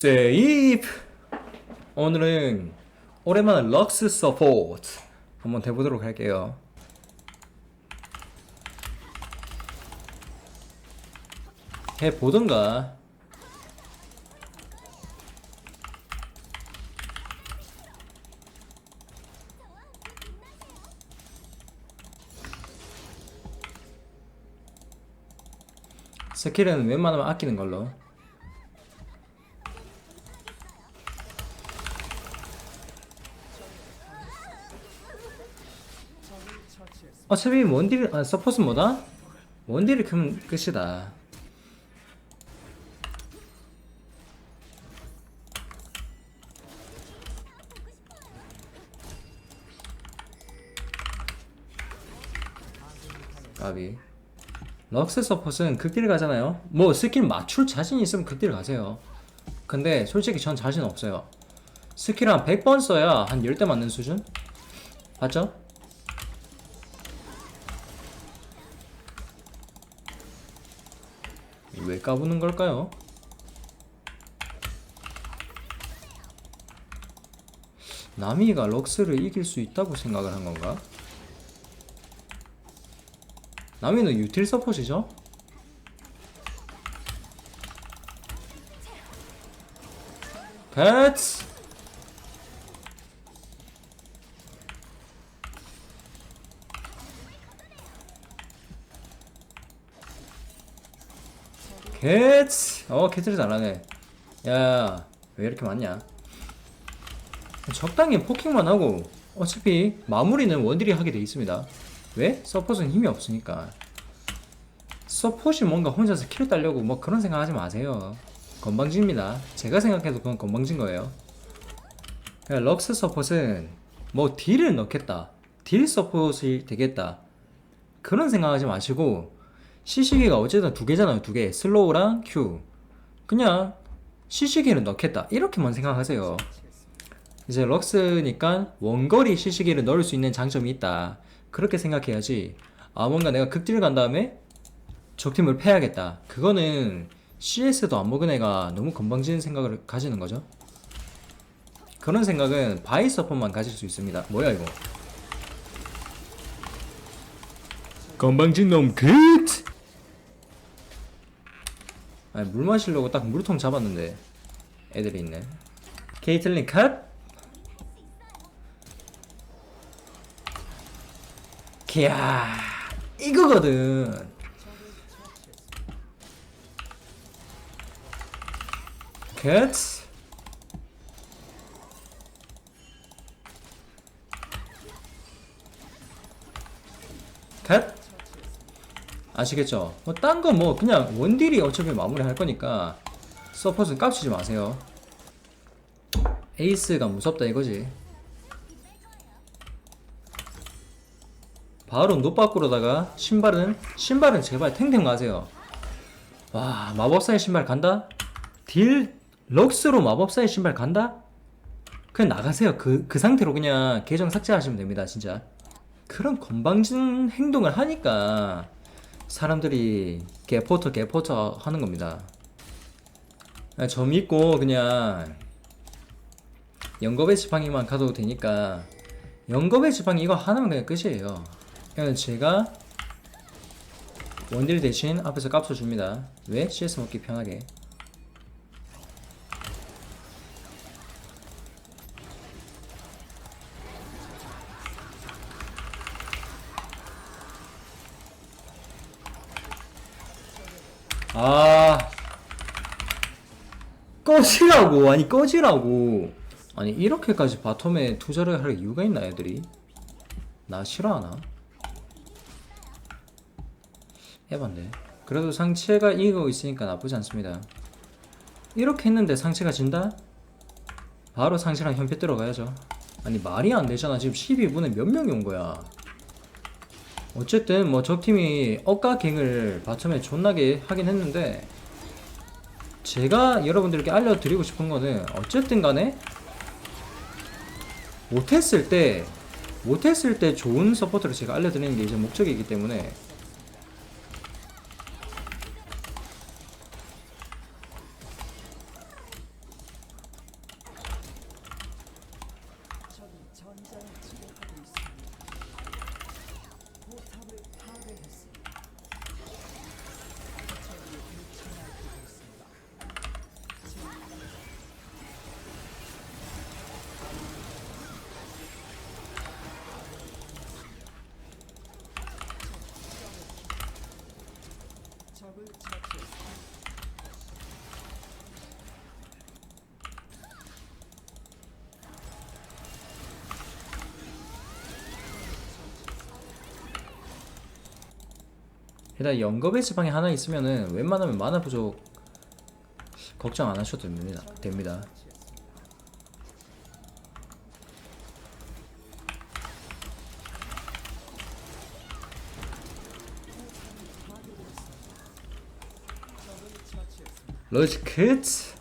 세이프 오늘은 오랜만에 럭스 서포트. 한번 해보도록 할게요. 해보던가. 스킬은 웬만하면 아끼는 걸로 어차피 원딜 아 서포트 뭐다? 원딜이 크면 끝이다. 까비. 럭스 서폿은 극딜 가잖아요. 뭐 스킬 맞출 자신 있으면 극딜 가세요. 근데 솔직히 전 자신 없어요. 스킬 한 100번 써야 한 10대 맞는 수준? 맞죠? 왜 까부는 걸까요? 나미가 럭스를 이길 수 있다고 생각을 한 건가? 나미는 유틸 서폿이죠? 겟! 겟! 어, 캐트리 잘하네. 야, 왜 이렇게 많냐? 적당히 포킹만 하고, 어차피 마무리는 원딜이 하게 돼 있습니다. 왜? 서폿은 힘이 없으니까. 서폿이 뭔가 혼자서 킬 따려고 뭐 그런 생각 하지 마세요. 건방집니다. 제가 생각해도 그건 건방진 거예요. 럭스 서폿은 뭐 딜을 넣겠다. 딜 서폿이 되겠다. 그런 생각하지 마시고 시시기가 어쨌든 두 개잖아요. 두 개. 슬로우랑 큐 그냥 시시기를 넣겠다. 이렇게만 생각하세요. 이제 럭스니까 원거리 시시기를 넣을 수 있는 장점이 있다. 그렇게 생각해야지. 아 뭔가 내가 극딜 간 다음에 적팀을 패야겠다. 그거는 CS도 안 먹은 애가 너무 건방지는 생각을 가지는 거죠. 그런 생각은 바이 서폿만 가질 수 있습니다. 뭐야 이거? 건방진 놈 굿! 아니 물 마시려고 딱 물통 잡았는데 애들이 있네. 케이틀린 컷! 기야 이거거든. 컷컷 아시겠죠? 뭐딴건뭐 그냥 원딜이 어차피 마무리 할 거니까 서폿은 깝치지 마세요. 에이스가 무섭다 이거지. 바로 노바꾸로다가 신발은 신발은 제발 탱탱 가세요. 와 마법사의 신발 간다? 딜 럭스로 마법사의 신발 간다? 그냥 나가세요. 그, 그 상태로 그냥 계정 삭제하시면 됩니다, 진짜. 그런 건방진 행동을 하니까 사람들이 개포터 개포터 하는 겁니다. 그냥 저 믿고 그냥 영겁의 지팡이만 가도 되니까 영겁의 지팡이 이거 하나면 그냥 끝이에요. 그냥 제가 원딜 대신 앞에서 깝쳐 줍니다. 왜? CS 먹기 편하게. 아. 꺼지라고. 아니 꺼지라고. 아니 이렇게까지 바텀에 투자를 할 이유가 있나 애들이? 나 싫어하나? 해봤네. 그래도 상체가 이기고 있으니까 나쁘지 않습니다. 이렇게 했는데 상체가 진다? 바로 상체랑 현패 들어가야죠. 아니 말이 안 되잖아. 지금 12분에 몇 명이 온 거야 어쨌든 뭐 적팀이 억가갱을 바텀에 존나게 하긴 했는데 제가 여러분들께 알려드리고 싶은 거는 어쨌든 간에 못했을 때 못했을 때 좋은 서포트를 제가 알려드리는 게 이제 목적이기 때문에 일단 영겁의 지방이 하나 있으면은 웬만하면 만화 부족 걱정 안 하셔도 됩니다. 됩니다. Leute, Kids.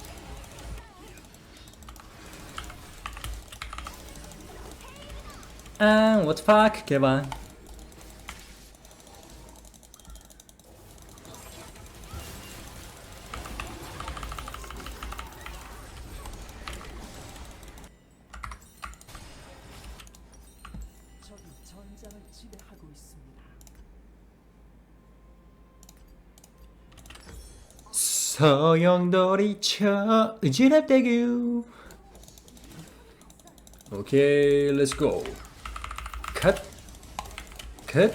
And what the fuck? Okay, bye. 서영돌이 쳐. 지랩대교 오케이 렛츠고 컷 컷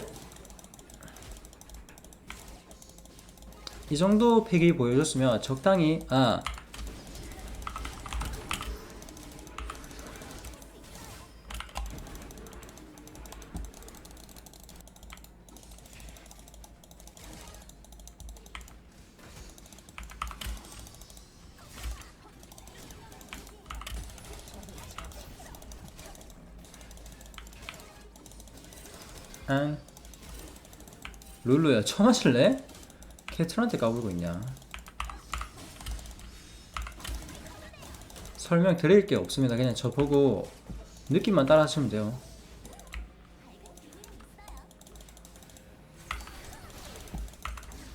이 정도 팩이 보여줬으면 적당히 아 응. 룰루야 처음 하실래? 캐틀한테 까불고 있냐 설명 드릴 게 없습니다 그냥 저 보고 느낌만 따라 하시면 돼요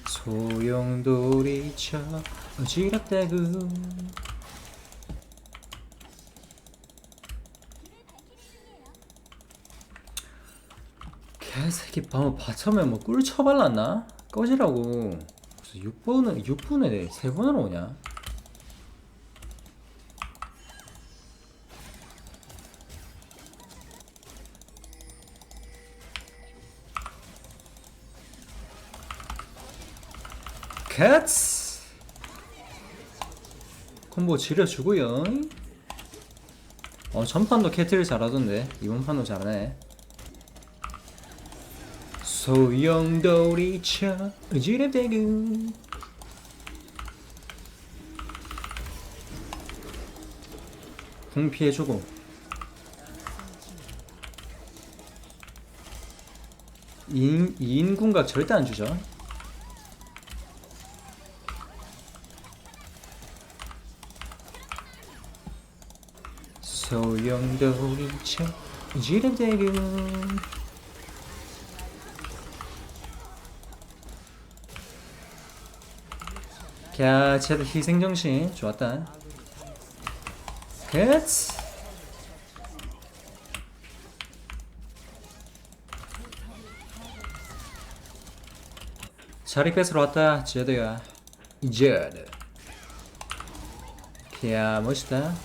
소용돌이 쳐 어지럽다구 개새끼 방금 바참에 뭐 꿀 쳐발랐나? 꺼지라고. 무슨 6번을 6분에 3번으로 오냐? 캣츠 콤보 지려주고요. 어 전판도 캐트를 잘하던데. 이번 판도 잘하네 소용돌이 쳐 지랩대구 궁 피해주고. 인, 2인 궁각 절대 안 주죠. 소용돌이 쳐 지랩대구 야, 쟤들 희생정신 좋았다. 끝. 자리 뺏으러 왔다, 제드야. 제드. 야, 멋있다.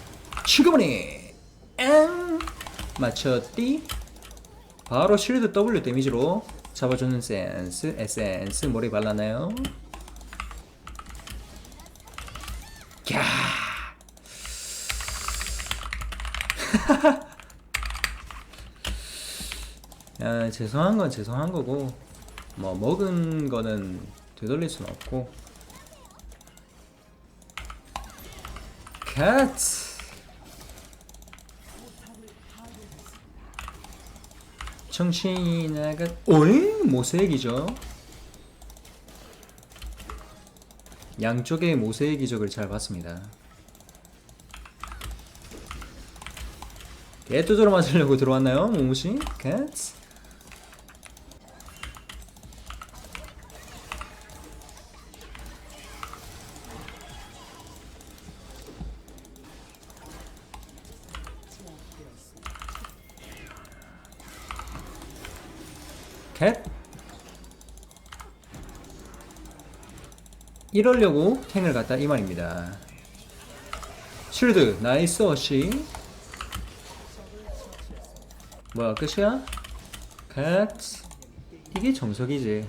지금은이 앙 맞췄디. 바로 실드 W 데미지로 잡아주는 센스, 에센스 머리 발랐나요? 야. 야, 죄송한 건 죄송한 거고, 뭐, 먹은 거는 되돌릴 순 없고. 캣! 정신이 나가, 오잉? 모세기죠? 양쪽의 모세의 기적을 잘 봤습니다. 개뚜드러 맞으려고 들어왔나요, 모무씨? 캣? 캣 이러려고 탱을 갔다 이 말입니다. 쉴드 나이스 어시. 뭐야 끝이야? 캣 이게 정석이지